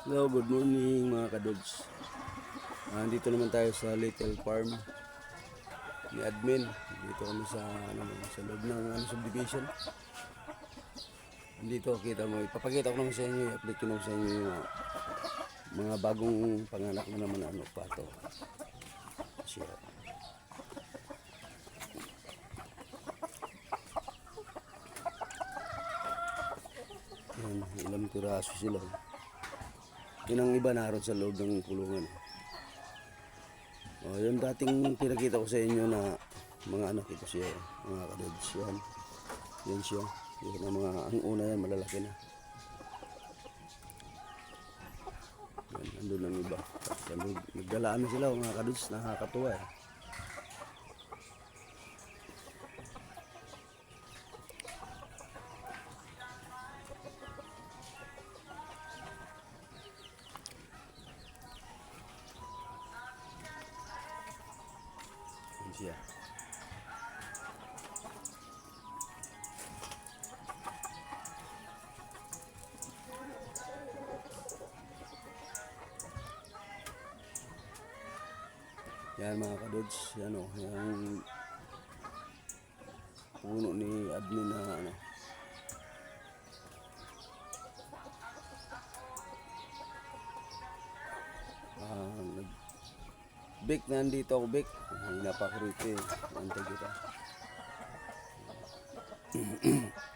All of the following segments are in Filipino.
Hello, good morning mga kadods. Ah, Andito naman tayo sa Little Farm ni Admin. Dito kami sa ano sa loob ng ano, subdivision. Dito kita mo, ipapakita ko naman sa inyo, i-update ko naman sa inyo yung mga bagong panganak na naman na ano pato. Siya. Yan, ilang piraso sila. Yun ang iba naroon sa loob ng kulungan. Oh, yung dating pinakita ko sa inyo na mga anak ito siya, mga kadods yan. Yan siya. Yan ang mga, ang una yan, malalaki na. Yan, andun ang iba. Nagdalaan na sila mga kadods, nakakatuwa eh. Yan mga kadods, yan o, yung puno ni admin na ano. Ah, nag Bik, nandito ako, Bik. Hina pa ako rito kita.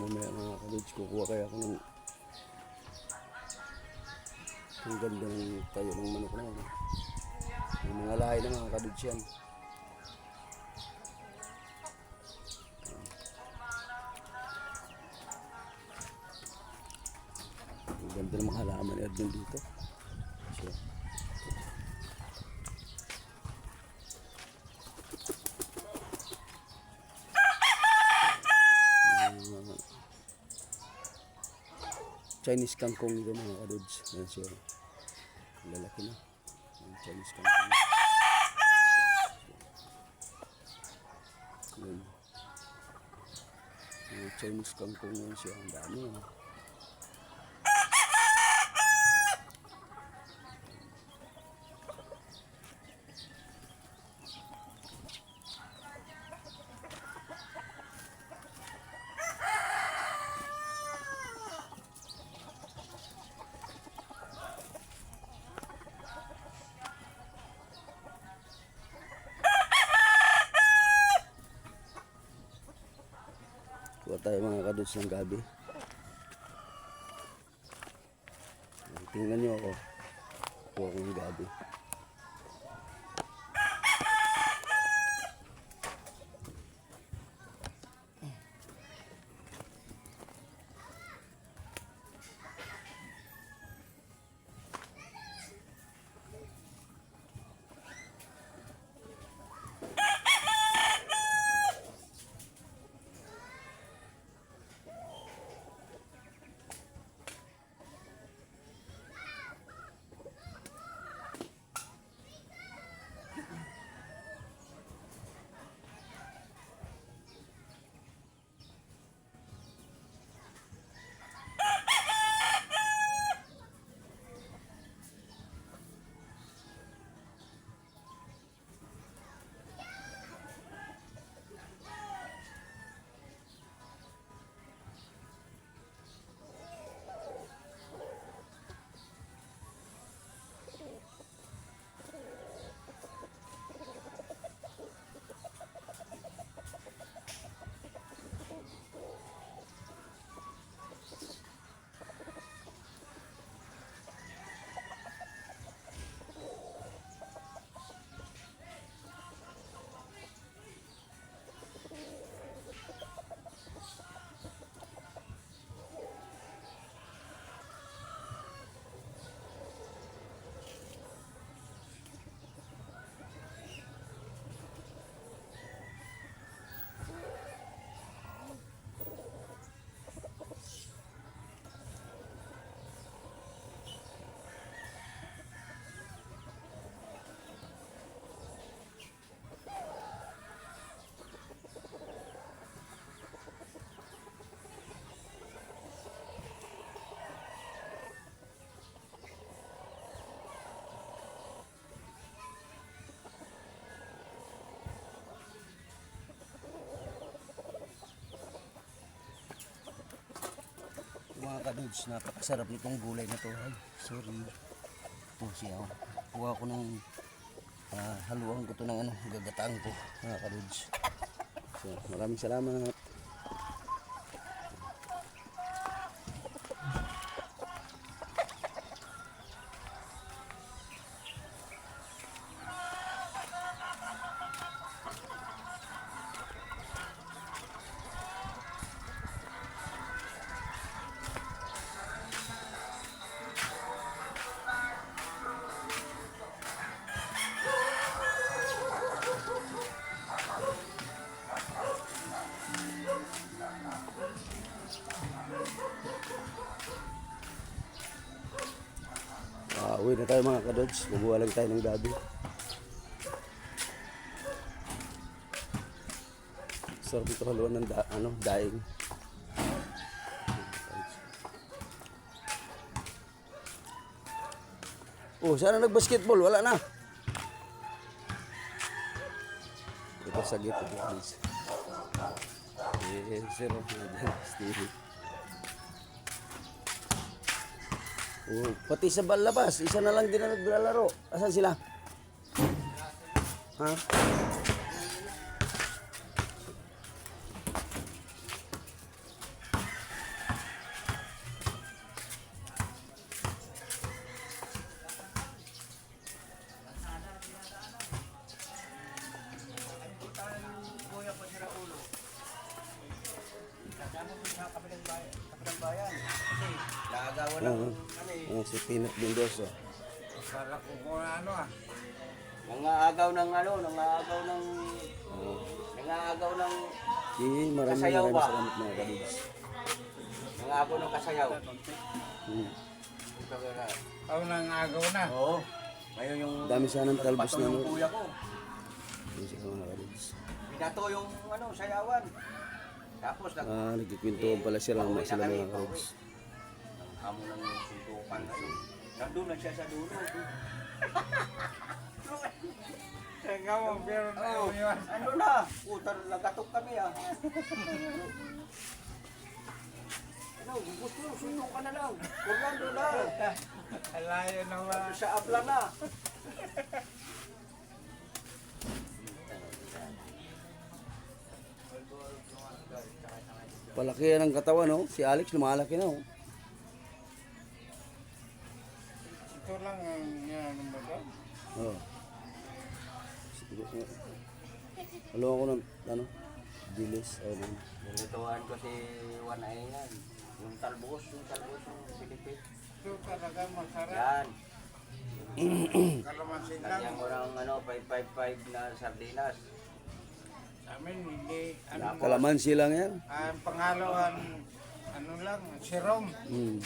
mamaya mga kadods, kukuha kaya ako ng ang ganda ng tayo ng manok na eh. Yung mga lahi na mga kadods yan. Ang ganda ng mga halaman Edmund dito. Siya. Mga Chinese kangkong nito mga kadods. Yan siya. Lalaki na. Yung Chinese kangkong. Yan. Yung Chinese kangkong yan siya. Ang dami. ah. Tayo mga kadods ng gabi. Tingnan nyo ako. Kuha ko ng gabi. Kadudes, napakasarap nitong gulay na to. Ay, sorry. Siya. oh. Kuha ko ng ah, haluan ko to ng ano, gagataan ko, mga kadudes. So, maraming salamat. Ah, uwi na tayo mga kadods. Bubuha lang tayo ng gabi. Sarap ito haluan ng da, ano, daing. Oh, sana nag-basketball? Wala na. Ito sa gate. guys. Eh, zero. Stevie. Oh, pati sa balabas, isa na lang din na naglalaro. Asan sila? Ha? Naagawan Ano? Ano si Peanut Mendoza? Kala ko kung ano ah. Nangaagaw ng ano, nangaagaw ng Oh. nangaagaw ng Si maraming Kasayaw maraming ba? salamat mga kadudes. nangaagaw ng kasayaw. Hmm. Ako nangagaw na. Oo. Ngayon yung Dami sana ng talbos na yung kuya ko. Yun siya mga kadudes. Binato yung ano, sayawan. Tapos nag Ah, nagkikwentuhan pala sila ng sila mga kadudes. Amo ng suntukan na yun. Nandun na siya sa dulo. Teka mo, pero na Oh, yun. ano na? Puta, nagatok kami ah. ano, gusto mo, sundo ka na lang. Orlando na. Alayo naman. Sa abla na. Palaki yan ang katawan, no? Si Alex lumalaki na, oh. Ito lang ang yan. Ano ba? Oh. Alam ako ng, ano, dilis. Ano, Nilituan ko si Juan ay yan. Yung talbos, yung talbos yung Pilipit. Ito talaga masarap. Yan. Kalamansin lang. Lagyan ko ng ano, 555 na sardinas. Sa amin, hindi. Ano, kalamansi lang yan. ang pangalawan, ano lang, serum. Hmm.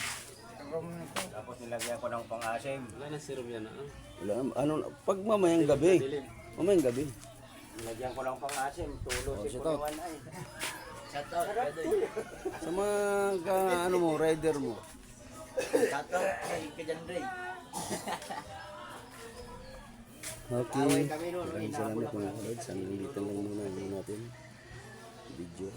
Serum nito. Tapos nilagyan ko ng pang-asim. Wala, ano, pag mamayang gabi. Mamayang gabi. Nilagyan ko ng pang-asim. Tulo Oh, si. Kuliwan ay. Shout out. Sa mga, ka, ano mo, rider mo. Shout out kay Kajan Ray. Okay. Maraming salamat mga kalods. Hanggang dito lang muna ang natin video.